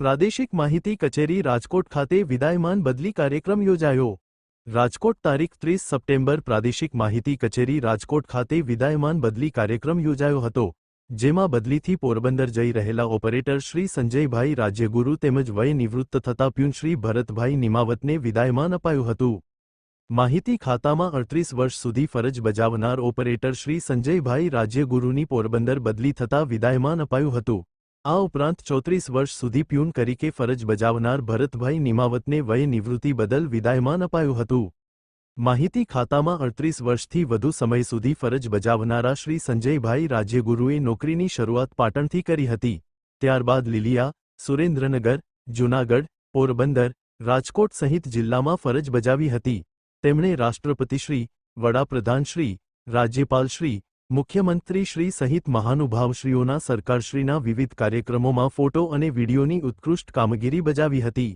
પ્રાદેશિક માહિતી કચેરી રાજકોટ ખાતે વિદાયમાન બદલી કાર્યક્રમ યોજાયો. રાજકોટ તારીખ ત્રીસ સપ્ટેમ્બર પ્રાદેશિક માહિતી કચેરી રાજકોટ ખાતે વિદાયમાન બદલી કાર્યક્રમ યોજાયો હતો, જેમાં બદલીથી પોરબંદર જઈ રહેલા ઓપરેટર શ્રી સંજયભાઈ રાજ્યગુરુ તેમજ વય નિવૃત્ત થતા પ્યુન શ્રી ભરતભાઈ નિમાવતને વિદાયમાન અપાયું હતું. માહિતી ખાતામાં અડત્રીસ વર્ષ સુધી ફરજ બજાવનાર ઓપરેટર શ્રી સંજયભાઈ રાજ્યગુરુની પોરબંદર બદલી થતા વિદાયમાન અપાયું હતું. આ ઉપરાંત ચોત્રીસ વર્ષ સુધી પ્યુન તરીકે ફરજ બજાવનાર ભરતભાઈ નિમાવતને વય નિવૃત્તિ બદલ વિદાયમાન અપાયું હતું. માહિતી ખાતામાં અડત્રીસ વર્ષથી વધુ સમય સુધી ફરજ બજાવનારા શ્રી સંજયભાઈ રાજ્યગુરુએ નોકરીની શરૂઆત પાટણથી કરી હતી. ત્યારબાદ લીલિયા, સુરેન્દ્રનગર, જૂનાગઢ, પોરબંદર, રાજકોટ સહિત જિલ્લામાં ફરજ બજાવી હતી. તેમણે રાષ્ટ્રપતિશ્રી વડાપ્રધાનશ્રી રાજ્યપાલશ્રી મુખ્યમંત્રીશ્રી સહિત મહાનુભાવશ્રીઓના સરકારશ્રીના વિવિધ કાર્યક્રમોમાં ફોટો અને વિડીયોની ઉત્કૃષ્ટ કામગીરી બજાવી હતી.